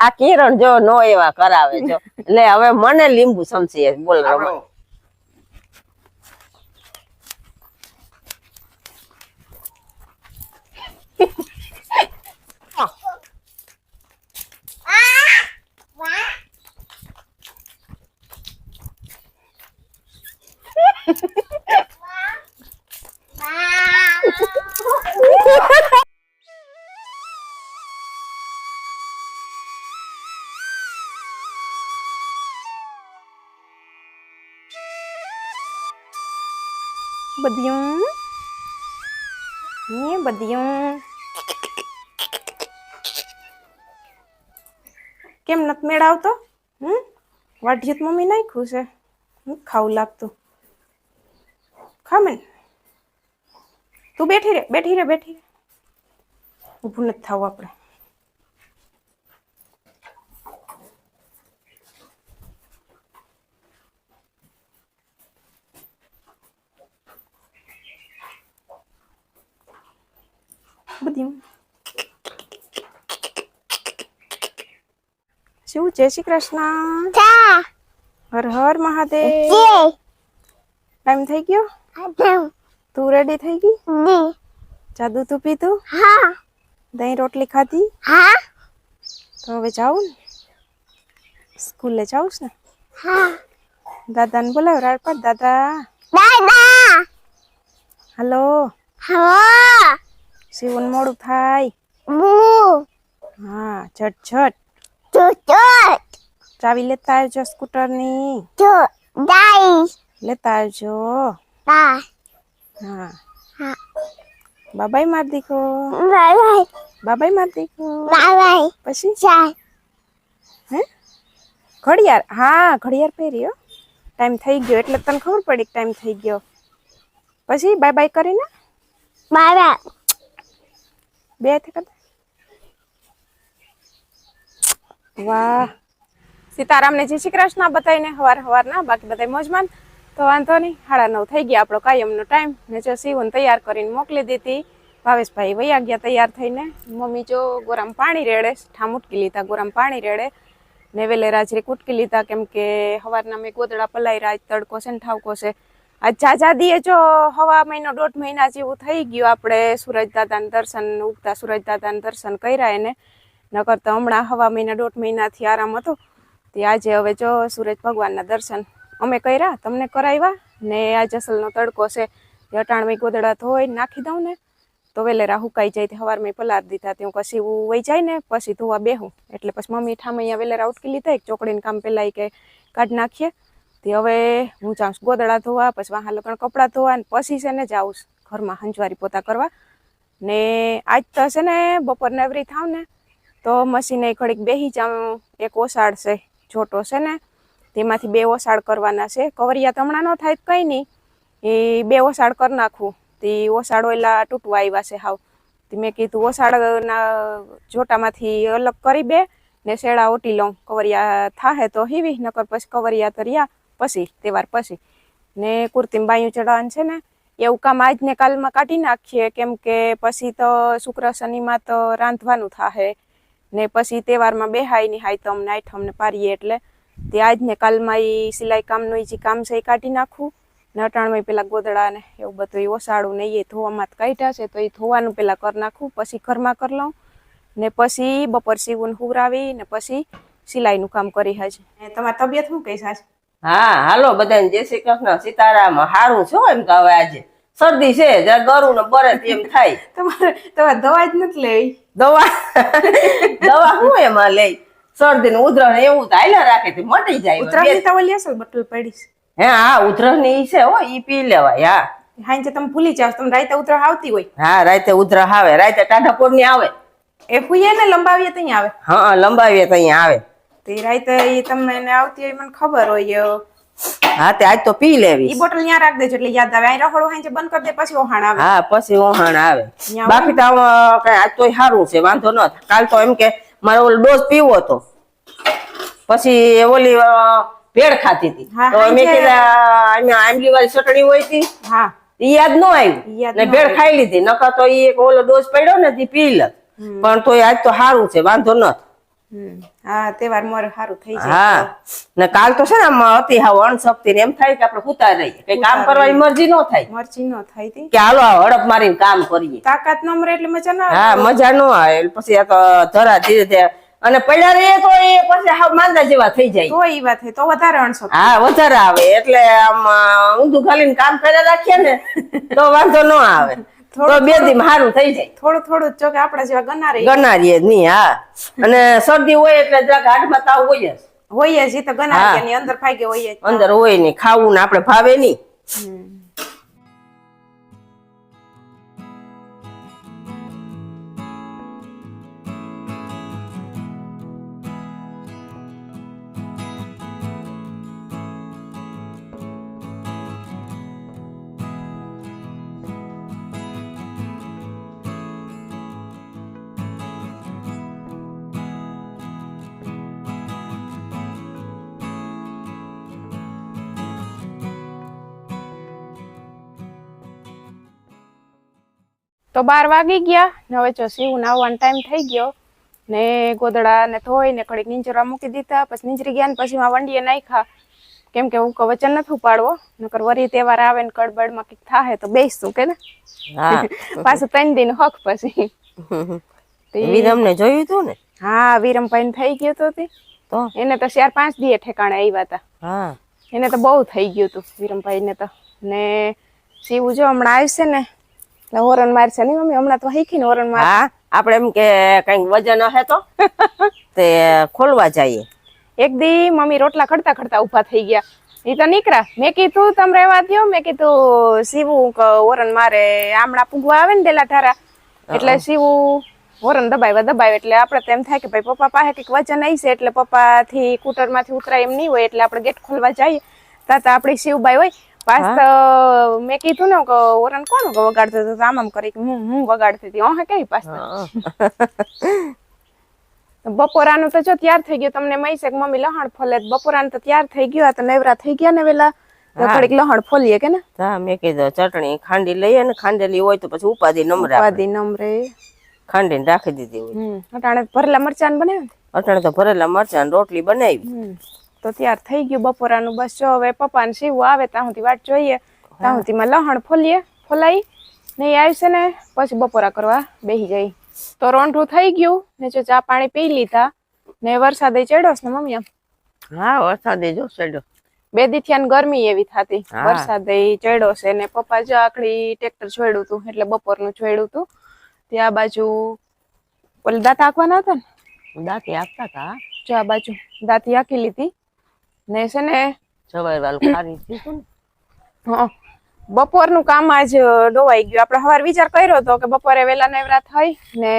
આ કિરણ જો નો એવા કરાવે જો. એટલે હવે મને લીંબુ સમસી બોલ રમા આપણો બદિયું ને બદિયું કેમ નથી મેળ આવતો હમ વાઢિયું તો મમ્મી નાખ્યું છે હમ, ખાવું લાગતું ખામે તું બેઠી રે બેઠી રે બેઠી રે ઊભું નથી થવું આપણે બધી શું જય શ્રી કૃષ્ણ હર હર મહાદેવ ટાઈમ થઈ ગયો તું રેડી થઈ ગઈ જાદુ તું પીધું દહીં રોટલી ખાધી તો હવે જાઉં ને? સ્કૂલે જાઉં ને? દાદાને બોલાવ રાડ પર દાદા! હલો. શિવન મોડું થાય. હા ઝટ ઝટ. ચાવી લેતા આવજો સ્કૂટરની. લેતા આવજો. હા. બાબાઈ માર દીકો બાબાઈ માર દીકો પછી? હે? ઘડિયાળ. હા ઘડિયાળ પહેર્યો ટાઈમ થઈ ગયો એટલે તને ખબર પડી કે ટાઈમ થઈ ગયો. પછી બાય બાય કરીને બેથી કર વાહ. સીતારામને જય શ્રી કૃષ્ણ બતાવીને હવાર હવારના, બાકી બધા મોજમાન. તો વાંધો નહીં, સાડા નવ થઈ ગયા આપણો કાયમનો ટાઈમ. ને જો સીવન તૈયાર કરીને મોકલી દીધી. ભાવેશભાઈ વૈયા ગયા તૈયાર થઈને. મમ્મી જો ગોરામ પાણી રેડે, ઠામ ઉટકી લીધા, ગોરામ પાણી રેડે. ને વેલે રાજરી કુટકી લીધા, કેમ કે હવારના મેં ગોદડા પલાઈ રાજ તડકો છે ને ઠાવકો છે. આજ જાજા દીએ જો હવા મહિનો, દોઢ મહિના જેવું થઈ ગયું. આપણે સુરજ દાદાને દર્શન ઉગતા સુરજ દાદાને દર્શન કર્યા એને. નકર તો હમણાં હવા મહિના, દોઢ મહિનાથી આરામ હતો. તે આજે હવે જો સૂરજ ભગવાનના દર્શન અમે કર્યા, તમને કરાવ્યા ને આ જસલનો તડકો છે. અટાણમાં ગોદડા ધોઈ નાખી દઉં ને. તો વેલેરા હુકાઈ જાય તે હવારમાં પલાર દીધા તે હું પછી વહી જાય ને પછી ધોવા બેહું. એટલે પછી મમ્મી ઠામૈયા વેલેરા ઉટકી લીધા, એક ચોકડીને કામ પહેલાં કે કાઢી નાખીએ. તે હવે હું જાઉં છું ગોદડા ધોવા, પછી વાહ લગણ કપડાં ધોવા ને પછી છે ને જાઉં ઘરમાં હંજવારી પોતા કરવા. ને આજ તો છે ને બપોરને એવરી થાવ ને તો મશીને ઘડીક બેસી જાઉં, એક ઓસાડ છે જોટો છે ને, તેમાંથી બે ઓસાડ કરવાના છે. કવરિયા તો હમણાં ન થાય કંઈ નહીં. એ બે ઓસાડ કરી નાખું. તે ઓસાડ ઓલા તૂટવા આવ્યા છે હાવ. તે મેં કીધું ઓસાડના જોટામાંથી અલગ કરી બે ને શેડા ઓટી લઉં. કવરિયા થાહે તો હીવી નકર પછી કવરિયા તર્યા પછી તહેવાર પછી. ને કુર્તિમ બાયું ચડાવવાનું છે ને, એવું કામ આજને કાલમાં કાઢી નાખીએ. કેમ કે પછી તો શુક્ર શનિમાં તો રાંધવાનું થાહે. ને પછી તહેવારમાં બેહાયની હાય તો અમને આઠમ ને પારીએ એટલે તે આજ ને કાલમાં એ સિલાઈ કામનું એ જે કામ છે એ કાઢી નાખું. ને અટાણમાં પેલા ગોદડા ને એવું બધું એ ઓસાડું ને એ ધોવામાં જ કાઢ્યા છે તો એ ધોવાનું પેલા કરી નાખું પછી ઘરમાં કરી લઉં. ને પછી બપોર સીવું હુરાવી ને પછી સિલાઈનું કામ કરી હજ. તમારી તબિયત શું કઈ સાચ હા હાલો બધાને જય શ્રી કૃષ્ણ. સીતારામ હારું છો એમ તો હવે આજે? શરદી છે જરા ગરું ને બરે એમ થાય. તમારે તમારે દવા જ નથી લેવી. દવા દવા હું એમાં લઈ? શરદી નું ઉધરસ એવું તો હાલ્યા રાખે તે મટી જાય તો ઓલી હશે બોટલ હે હા ઉધરસની ઈ છે હો ઈ પી લેવાય હા. હાંજે તમે ભૂલી જાવ તમે રાતે ઉતરાવ આવતી હોય. હા રાતે ઉધરસ આવે રાતે ટાઢાપોરની આવે. એ ફૂઈએ ને લંબાવીએ ત્યાં આવે. હા લંબાવીએ તો અહીંયા આવે. તે રાતે તમને આવતી હોય મને ખબર હોય હા તે આજ તો પી ઈ લેવી બોટલ ન્યા રાખ દેજો એટલે યાદ આવે. અહીં રખડો હાંજે બંધ કરી દે પછી ઓહાણ આવે. હા પછી ઓહાણ આવે. બાકી તો કઈ આજ તો સારું છે વાંધો ન કાલ તો એમ કે મારો ઓલો ડોઝ પીવો હતો. પછી ઓલી ભેળ ખાતી હતી. તો મેં કીધા આંબલી વાળી ચટણી હોય હતી હા. ઈ યાદ ન ઈ આવ્યું ને ભેળ ખાઈ લીધી. નકર તો ઈ એક ઓલો ડોઝ પડ્યો ને તે પી લે. પણ તોય આજ તો સારું છે વાંધો ન હમ હા તહેવાર મોર સારું થઈ જાય. હા. ને કાલ તો છે ને આમ અતિ હાવ અણશક્તિ ને એમ થાય કે આપણે હુતા રહીએ. કઈ કામ કરવાની મરજી ન થાય. મરચી નો થાય તી. કે હાલો હડપ મારીને કામ કરીએ. તાકાત ન મળે એટલે મજા ના હા મજા ન આવે. પછી આ તો ધરા ધીરે ધીરે. અને પડ્યા રહીએ તો એ પછી હાવ માંદા જેવા થઈ જાય. તો ઈ વાત તો વધારે અણસો હા વધારે આવે. એટલે આમ ઊંધું ખાલીને કામ કર્યા રાખીએ ને તો વાંધો ન આવે. તો બે દી સારું થઈ જાય. થોડું થોડું જો કે આપણા જેવા ગનારી. ગનારીએ નહીં હા. અને શરદી હોય એટલે જરાક હાથમાં તાવ હોય જ. હોય જ ઈ તો ગના અંદર ફાગે હોય જ. અંદર હોય નહીં ખાવું ને આપણે ભાવે નહીં. તો બાર વાગી ગયા ને હવે જો શિવ નાવાનો ટાઈમ થઈ ગયો ને ગોદડા ને ધોઈ ને ઘડીક નીંજરવા મૂકી દીધા પછી નીંજરી ગયા ને પછી માં વંડીએ નાખ્યા. કેમ કે હું વચન નથી ઉપાડવો નકર વરી તહેવાર આવે ને કડબડમાં કંઈક થાય તો બેસું કે ને? પાછું ત્રણ દિન હક પછી. વિરમ ને જોયું હતું ને? હા વિરમભાઈ થઈ ગયું તો તે. તો? એને તો ચાર પાંચ દીએ ઠેકાણે આવ્યા હતા હા. એને તો બહુ થઈ ગયું હતું વિરમભાઈ ને તો. ને શિવ જો હમણાં આવશે ને એટલે હોરન મારશે નહીં મમ્મી. હમણાં તો શીખીને હોરન માર હા આપણે એમ કે કઈ વજન હે તો? તે ખોલવા જઈએ. એક દી મમ્મી રોટલા ખડતા ખડતા ઊભા થઈ ગયા. એ તો નીકળ્યા. મેં કીધું તમે રહેવા દો મેં કીધું શિવું ઓરન મારે આમળા પૂગવા આવે ને દેલા ઠારા એટલે શિવું ઓરન દબાવ્યા દબાવ્યા. એટલે આપણે તો એમ થાય કે ભાઈ પપ્પા પાસે કંઈક વચન આવી છે એટલે પપ્પા થી કુટરમાંથી ઉતરાય એમ નહીં હોય એટલે આપણે ગેટ ખોલવા જઈએ. તાતા આપણી શિવબાઈ હોય પાસ તો મેં કીધું ને કે ઓરન કોણ વગાડતો હતો આમ આમ કરી હું હું વગાડતી હતી. ઓહે કઈ પાસ બપોરાનું તો જો તૈયાર થઈ ગયું. તમને મહી છે કે મમ્મી લહણ ફોલે બપોરાનું તો તૈયાર થઈ ગયું. આ તો નેવરા થઈ ગયા ને વેલા. થોડીક લહણ ફોલીએ કે ને? હા મેં કીધું ચટણી ખાંડી લઈએ ને ખાંડેલી હોય તો પછી ઉપાધી નમરે ઉપાધી નમરે ખાંડીને રાખી દીધી હોય. અટાણે ભરેલા મરચાં બનાવ્યા અટાણે તો ભરેલા મરચાં રોટલી બનાવી. તો ત્યાર થઈ ગયું બપોરાનું. બસ જો હવે પપ્પા ને શિવ આવે ત્યાં સુધી વાટ જોઈએ. ત્યાં સુધીમાં લહણ ફોલીએ ફોલાઈ. નહીં આવશે ને પછી બપોરા કરવા બેસી જાય તો રોંઠું થઈ ગયું ને જો ચા પાણી પી લીધા. ને વરસાદે ચડ્યો ને મમ્મી હા વરસાદે જો ચડ્યો. બે દીથિયાન ગરમી એવી થતી. વરસાદ ચડ્યો છે ને પપ્પા જો આખડી ટ્રેક્ટર છોડ્યું હતું એટલે બપોરનું છોડ્યું હતું ત્યાં બાજુ ઓલી દાંત આંકવાના હતા ને? દાંતી આપતા હતા જો આ બાજુ દાંતી આંકી લીધી. ને છે ને વાળું ખારી થયું ને. બપોરનું કામ આજ ડોવાઈ ગયું. આપણે સવાર વિચાર કર્યો હતો કે બપોરે વેલા નવરા થઈ ને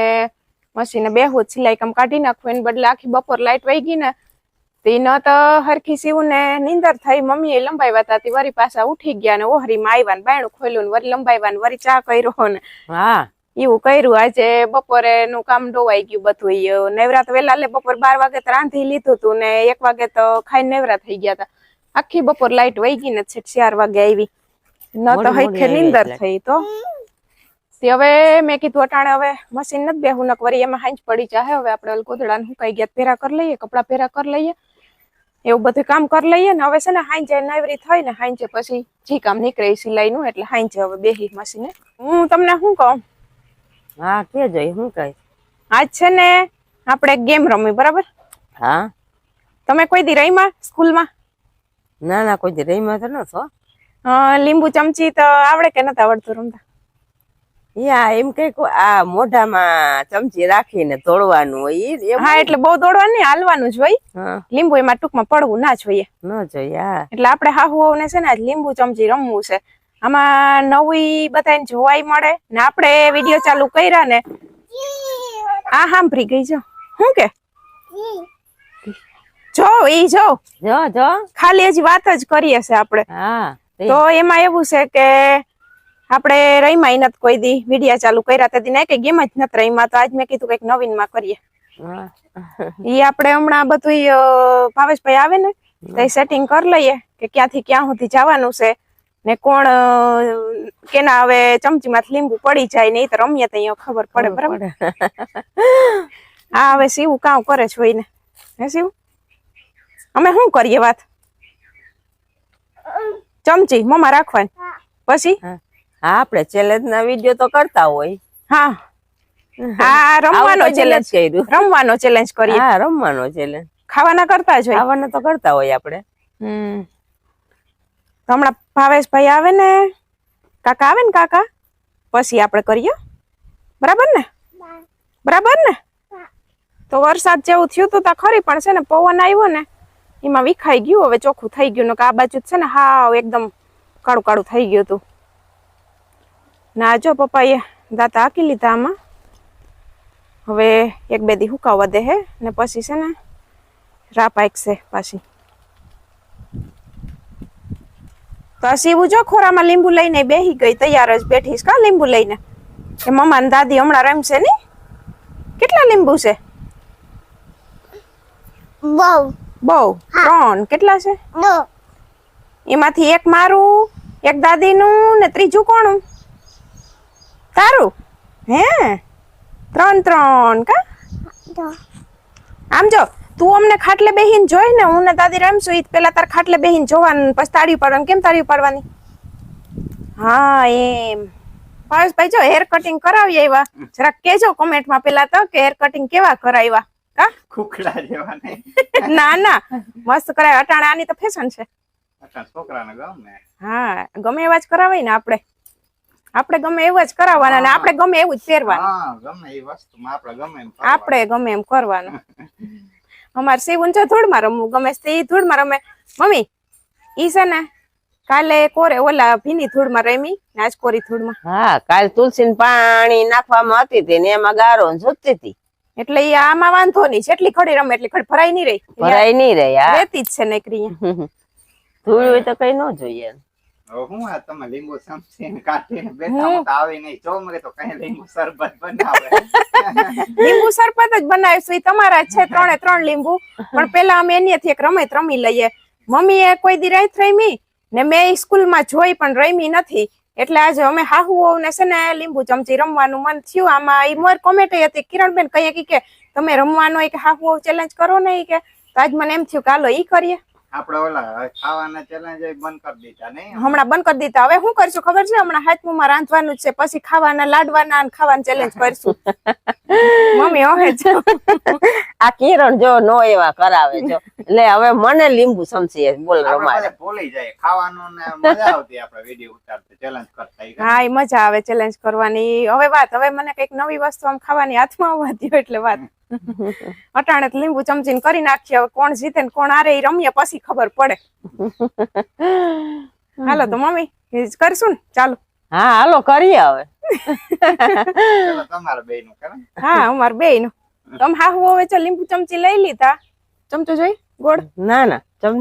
મશીને બેહું સિલાઈ કામ કાઢી નાખવું એને બદલે આખી બપોર લાઈટ વહી ગઈ ને તે ન તો હરખી સીવું ને નીંદર થઈ. મમ્મીએ લંબાવ્યા હતા તે વરી પાછા ઉઠી ગયા ને ઓહરી માં આવ્યા ને બાયણું ખોલ્યું ને વરી લંબાવ્યા ને વરી ચા કર્યો ને. હા. એવું કર્યું. આજે બપોરે નું કામ ડોવાઈ ગયું બધું. ઈ. નવરા વેલા લે બપોર બાર વાગે તો રાંધી લીધું હતું ને એક વાગે તો ખાઈ નવરા થઈ ગયા હતા. આખી બપોર લાઈટ વહી ગઈ ને છેક ચાર વાગે આવી. ન તો હઈખે નીંદર થઈ તો. હવે મેં કીધું અટાણે હવે મશીન નથી બેહું નક વરી એમાં હાંજ પડી જાય હવે આપણે ઓલ હું કઈ ગયા પહેરા કરી લઈએ કપડા પહેરા કરી લઈએ. એવું બધું કામ કરી લઈએ ને હવે છે ને હાંજે નવરી થઈ ને હાંજે પછી જે કામ નીકળે સિલાઈ નું એટલે હાંજે હવે બેહી મશીને હું તમને શું કહું? હા કે જોઈ હું કઈ આજ છે ને આપણે ગેમ રમી બરાબર? હા? તમે કોઈ દી રહીમાં સ્કૂલમાં? ના ના કોઈ દી રહીમાં તો નતો લીંબુ ચમચી તો આવડે કે નથી આવડતું રમતા? યા એમ કંઈક આ મોઢામાં ચમચી રાખીને તોડવાનું હોય હા એટલે બહુ દોડવાનું નહીં હાલવાનું જ હોય. લીંબુ એમાં ટૂંકમાં પડવું ના જોઈએ. ન જોઈએ એટલે આપણે હાહુ ને છે ને લીંબુ ચમચી રમવું છે. આમાં નવી બધાને જોવાય મળે ને આપણે વીડિયો ચાલુ કર્યા ને. આ સાંભળી ગઈ જો. શું કે? જો ઈ જો. જો જો. ખાલી હજી વાત જ કરીએ છે આપણે. તો. એમાં એવું છે કે આપણે રહીમાં નથી કોઈ દી વિડીયા ચાલુ કર્યા તેથી નહીં કઈ ગેમ જ નથી રહીમાં તો આજ મેં કીધું કંઈક નવીનમાં કરીએ ઈ આપણે હમણાં બધું ભાવેશભાઈ આવે ને તો સેટિંગ કરી લઈએ કે ક્યાંથી ક્યાં સુધી જવાનું છે. ને કોણ કેના હવે ચમચીમાંથી લીંબુ પડી જાય ને એ તો રમીએ તો અહીંયા ખબર પડે બરાબર? આ હવે શિવ કામ કરે જોઈને હે શિવ? અમે શું કરીએ વાત? ચમચી મમ્મા રાખવાની. પછી? હા. આપણે ચેલેન્જ ના વીડિયો તો કરતા હોય. હા. હા. રમવાનો ચેલેન્જ કર્યું. રમવાનો ચેલેન્જ કરીએ. હા રમવાનો ચેલેન્જ ખાવાના કરતા જ હોય. ખાવાના તો કરતા હોય આપણે. હમ. હમણાં ભાવેશભાઈ આવે ને, કાકા આવે ને કાકા? પછી આપણે કરીએ. બરાબર ને? બરાબર ને? તો વરસાદ જેવું થયું તું તા ખરી, પણ છે ને પવન આવ્યો ને, એમાં વિખાઈ ગયું, હવે ચોખ્ખું થઈ ગયું. ને આ બાજુ છે ને હાવ એકદમ કાળું કાળું થઈ ગયું હતું ના જો પપ્પાએ દાંતા હાકી લીધા આમાં. હવે એક બે દી હુકાવા દે હે, ને પછી છે ને રાપ છે પાછી. તો શિવુ જો ખોરામાં લીંબુ લઈને બેહી ગઈ તૈયાર જ બેઠીશ. કા લીંબુ લઈને? એ મમ્મા દાદી હમણાં રમશે ને કેટલા લીંબુ છે? બહુ. બહુ? ત્રણ. કેટલા છે? એમાંથી એક મારું એક દાદીનું ને ત્રીજું કોણું? તારું? હે? ત્રણ ત્રણ કા? આમ જો. તું અમને ખાટલે બેહીને જોઈ ને હું ને દાદી રમશું ઈ પેલા તાર ખાટલે બેહીને જોવાનું પછી તાળી પાડવાનું કેમ તાળી પાડવાની હા એમ. ભાવેશભાઈ જો હેર કટિંગ કરાવી આવ્યા જરાક કેજો કોમેન્ટમાં પેલા તો કે હેર કટિંગ કેવા કરાવ્યા કા ખુખડા જેવા ના ના. મસ્ત કરાવ્યા અટાણે આની તો ફેશન છે. છોકરાને ગમે. હા ગમે એવા જ કરાવાય ને આપણે. આપણે ગમે એવા જ કરાવવાના અને આપણે ગમે એવું જ પહેરવાનું. ગમે એ વસ્તુમાં આપણે ગમે આપણે ગમે એમ કરવાનું. અમારે શિવ ઊંચો ધૂળમાં રમવું ગમે છે ઈ ધૂળમાં રમે. મમ્મી ઈ છે ને કાલે કોરે ઓલા ભીની ધૂળમાં રમી ને આજ કોરી ધૂળમાં. હા કાલ તુલસી પાણી નાખવામાં હતી તે ને એમાં ગારો જોતી હતી એટલે ઈ આમાં વાંધો નહીં જેટલી ખડી રમે એટલી ખડી ભરાઈ નહીં રહી. ભરાઈ નહીં રહી રહેતી જ છે નકરી ધૂળ હોય તો કઈ ન જોઈએ. હું આ તમે લીંબુ સમજીને કાઢીને બેઠા તો આવી નહીં. ચોમરે તો કઈ લીંબુ શરબત બનાવે. લીંબુ સરબત જ બનાવીશું એ તમારા છે ત્રણે ત્રણ લીંબુ. પણ પેલા અમે એની એક રમત રમી લઈએ. મમ્મીએ કોઈ દી રાત રમી ને મેં સ્કૂલમાં જોઈ પણ રમી નથી. એટલે આજે અમે હાહુ ને છે ને લીંબુ ચમચી રમવાનું મન થયું. આમાં એ મોર કોમેન્ટ હતી કિરણબેન કહીએ કે તમે રમવાનો એક કે હાહુ ચેલેન્જ કરો ને કે. તો આજ મને એમ થયું કે હાલો ઈ કરીએ. આપણે ઓલા ખાવાના ચેલેન્જ બંધ કરી દીધા નહીં હમણાં બંધ કરી દીધા. હવે શું કરશું ખબર છે? હમણાં હાથમાં રાંધવાનું છે. પછી ખાવાના લાડવાના અને ખાવાનું ચેલેન્જ કરશું. મમ્મી ઓહે છે આ કિરણ જો નો એવા કરાવે જો. એટલે હવે મને લીંબુ સમસી બોલ રમાડે. ભૂલી જાય ખાવાનું ને મજા આવતી આપણે વીડિયો ઉતારતા ચેલેન્જ કરતા હા એ મજા આવે ચેલેન્જ કરવાની. હવે વાત હવે મને કંઈક નવી વસ્તુ આમ ખાવાની હાથમાં આવવા દ્યો એટલે વાત. અટાણે તો લીંબુ ચમચીને કરી નાખીએ. હવે કોણ જીતે ને કોણ હારે ઈ રમીએ પછી ખબર પડે. હાલો તો મમ્મી એ કરશું ને? ચાલો. હા હાલો કરીએ હવે. હા અમાર બે નું તમે હાહુ હવે ચાલ લીંબુ ચમચી લઈ લીધા. ચમચો જોઈ ગોળ? ના ના ચમ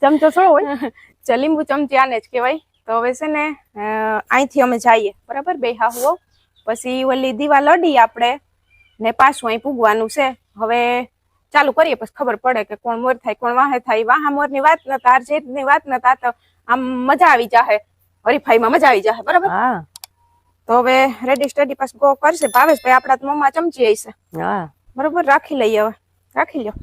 ચમચો થોડો હોય. ચાલ લીંબુ ચમચી આને જ કહેવાય. તો હવે છે ને અહીંથી અમે જઈએ. બરાબર? બે હાહુઓ પછી ઓલી દીવા લડી આપણે. ને પાછું અહીં પૂગવાનું છે. હવે ચાલુ કરીએ પછી ખબર પડે કે કોણ મોર થાય કોણ વાહે થાય. વાહા મોરની વાત નતા હારની વાત નતા તો આમ મજા આવી જાહે. હરીફાઈમાં મજા આવી જાહે બરાબર? હા. તો હવે રેડી સ્ટડી પાસ ગો કરશે. ભાવેશ ભાઈ આપણા તો મમ્મા ચમચી આવીશે હા. બરોબર? રાખી લઈએ હવે. રાખી લ્યો.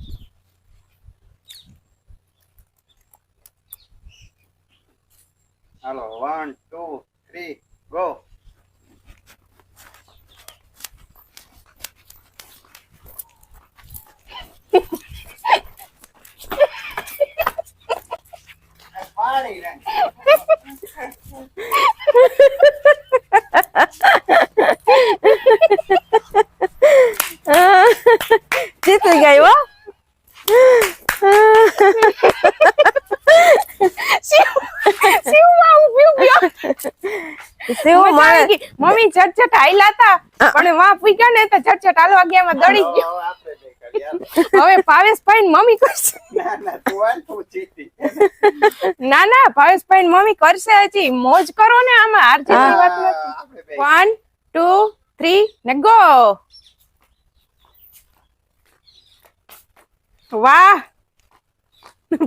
હાલો વન ટુ થ્રી ગો પાડી રે જીતી ગઈ. હો. મમ્મી ઝટઝટ હાયલા હતા પણ વાપ ગયા ને તો ઝટઝટ હાલવા ગયા દડી ગયો. હવે ભાવેશભાઈ મમ્મી કરશે. ના ના ભાવેશભાઈ મમ્મી કરશે હજી. મોજ કરો ને આમાં આરજી વાત નથી. વન ટુ થ્રી ને ગો વાહ.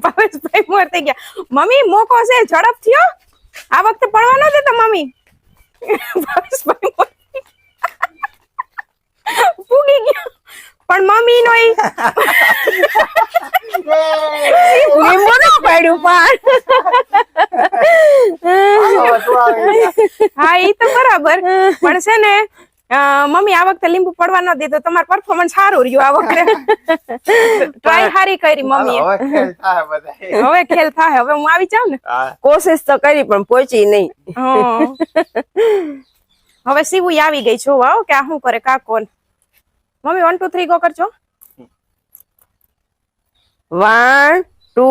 ભાવેશભાઈ મોર થઈ ગયા. મમ્મી મોકો છે ઝડપ થયો? આ વખતે પડવા ન દેતા મમ્મી? ભાવેશભાઈ મોર. થઈ ગયા. પણ મમ્મી નો લીંબુ નો પડ્યું પણ. હા ઈ તો બરાબર. પણ છે ને મમ્મી આ વખતે લીંબુ પડવા ન દીધો તમારું પરફોર્મન્સ સારું રહ્યું આ વખતે. ટ્રાય સારી કરી મમ્મી હવે ખેલ થાય હવે હું આવી જાઉં ને? કોશિશ તો કરી પણ પહોંચી નહીં. હવે સીવું આવી ગઈ છો વાવ કે આ શું કરે કા કોણ mummy one two three go કરજો. વન ટુ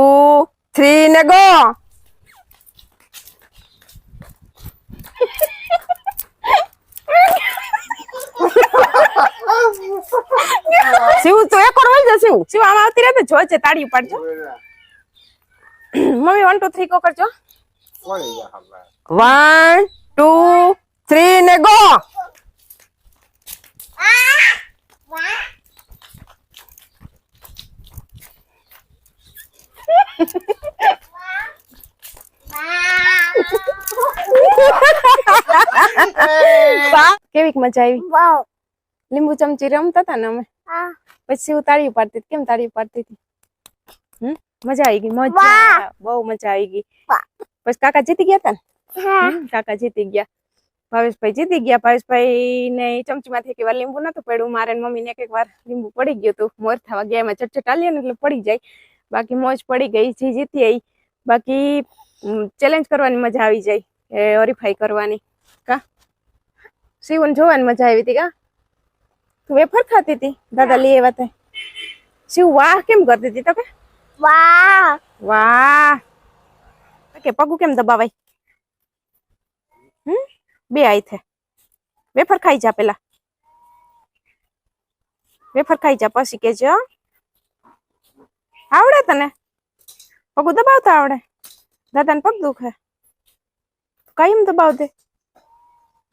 થ્રી ને ગો શિવ તો એક વાર વળી શિવ. શિવ આમાં આવતી રહે જો છે તાળી પાડજો મમ્મી વન ટુ થ્રી કો કરજો. વન ટુ થ્રી ને ગો કેવીક મજા આવી? લીંબુ ચમચી રમતા હતા ને અમે? પછી હું તાળી પાડતી. કેમ તાળી પાડતી હતી? મજા આવી ગઈ મજા. બહુ મજા આવી ગઈ. પછી કાકા જીતી ગયા હતા ને? કાકા જીતી ગયા. ભાવેશભાઈ જીતી ગયા. ભાવેશભાઈ ને ચમચી માંથી એક વાર લીંબુ નતું પડ્યું. મારે મમ્મી ને એક વાર લીંબુ પડી ગયું હતું. મોર થવા ગયા. એમાં ચટચટ આલીએ ને એટલે પડી જાય. બાકી મોજ પડી ગઈ. જે જીતી આવી બાકી ચેલેન્જ કરવાની મજા આવી જાય એ હરીફાઈ કરવાની. કા? શિવન જોવાની મજા આવી હતી કા? તું વેફર ખાતી હતી? દાદા લઈ આવ્યા તે શિવ વાહ કેમ કરતી હતી તો કે વાહ! કે પગું કેમ દબાવાય? હમ? બે આય થે. વેફર ખાઈ જા પેલા. વેફર ખાઈ જા પછી કેજો. આવડે તને? પગું દબાવતા આવડે. દાદાને પગ દુખે. કઈ દબાવ દે?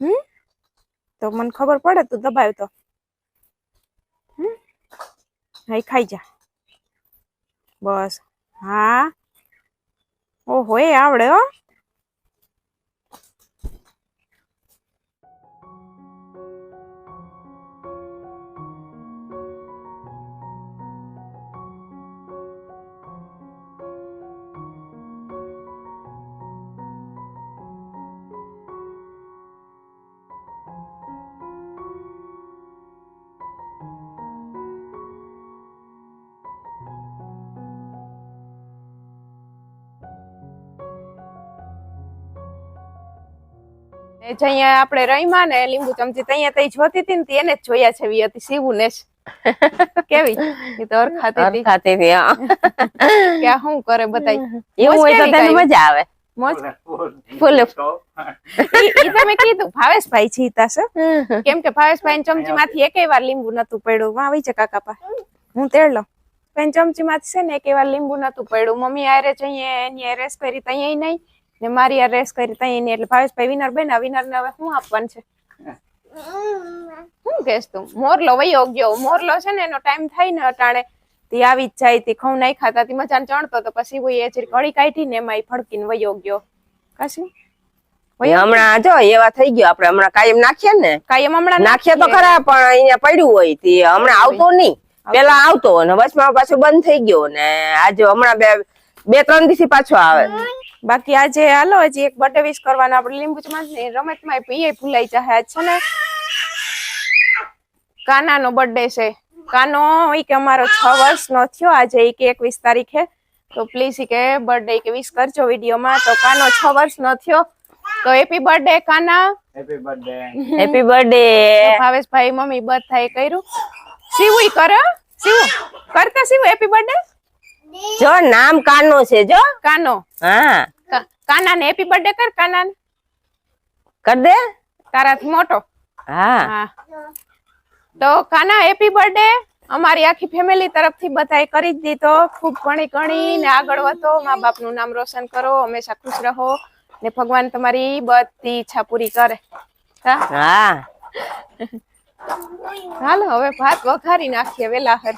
હમ? તો મને ખબર પડે તું દબાવ તો. હમ? હા ખાઈ જા. બસ. હા? ઓહો, એ આવડે હો. અહીંયા આપણે રહીમાં ને લીંબુ ચમચી ત્યાં તઈ જોતી હતી ને તેને જ જોયા છે હતી સીવું ને જ. કેવી? એ તો ખાતી હતી. ખાતી હતી હા. કે શું કરે બતાય? એવું હોય તો તને મજા આવે. મોજ? ફૂલ. ઈ ઈ તમે કીધું ભાવેશભાઈ જીતા છે. કેમ કે ભાવેશભાઈ ચમચી માંથી એકેય વાર લીંબુ નતું પડ્યું. માં આવી છે કાકા પા. હું તેડ લઉં. પણ ચમચી માંથી છે ને એક વાર લીંબુ નતું પડ્યું. મમ્મી આરે જઈએ એની રેસ કરી તઈ નહીં. ને મારી આ રેસ કરી તઈ એની એટલે ભાવેશભાઈ વિનર બેના વિનર ને હવે શું આપવાનું છે? શું કેસ તું? મોરલો વયો ગયો. મોરલો છે ને એનો ટાઈમ થાય ને અટાણે. તે આવી જ જાય તે ખઉં નહીં ખાતા તે મચાન ચણતો તો પછી હું એ જરી કળી કાઢી ને એમાં ફડકીને વયો ગયો. કાશી? હમણાં જો એવા થઈ ગયો. આપણે હમણાં કાયમ નાખીએ ને. કાયમ હમણાં નાખીએ તો ખરા પણ અહીંયા પડ્યું હોય. તે હમણાં આવતો નહીં. પેલા આવતો ને વચમાં પાછું બંધ થઈ ગયો ને. આજે હમણાં બે બે ત્રણ દિવસ પાછો આવે. બાકી આજે હાલો હજી એક બર્થડે વિશ કરવાનો આપણે લીંબુ ચમચ રમતમાં પીએ ભૂલાઈ જાય આજ છે ને કાનાનો બર્થડે છે. કાનો ઈ કે અમારો છ વર્ષનો થયો આજે ઈ કે એકવીસ તારીખે. તો પ્લીઝ ઈ કે બર્થડે કે વિશ કરજો વિડીયોમાં. તો કાનો છ વર્ષનો થયો. તો happy birthday Kana. Happy birthday happy birthday Bhaveshbhai mummy બધાએ કર્યું. શિવું કરે? શિવું કરતા શિવું હેપી બર્થડે જો નામ કાનો છે જો. કાનો? હા. કાના ને હેપી બર્થડે કર કાનાને. કર દે. તારાથી મોટો. હા. તો કાના હેપી બર્થડે અમારી આખી ફેમિલી તરફથી બધાએ કરી જ દીધો. ખૂબ ઘણી ઘણી ને આગળ વધો. મા બાપનું નામ રોશન કરો. હંમેશા ખુશ રહો. ને ભગવાન તમારી બધી ઈચ્છા પૂરી કરે. હા. હાલો હવે ભાત વઘારી નાખીએ વેલા હર.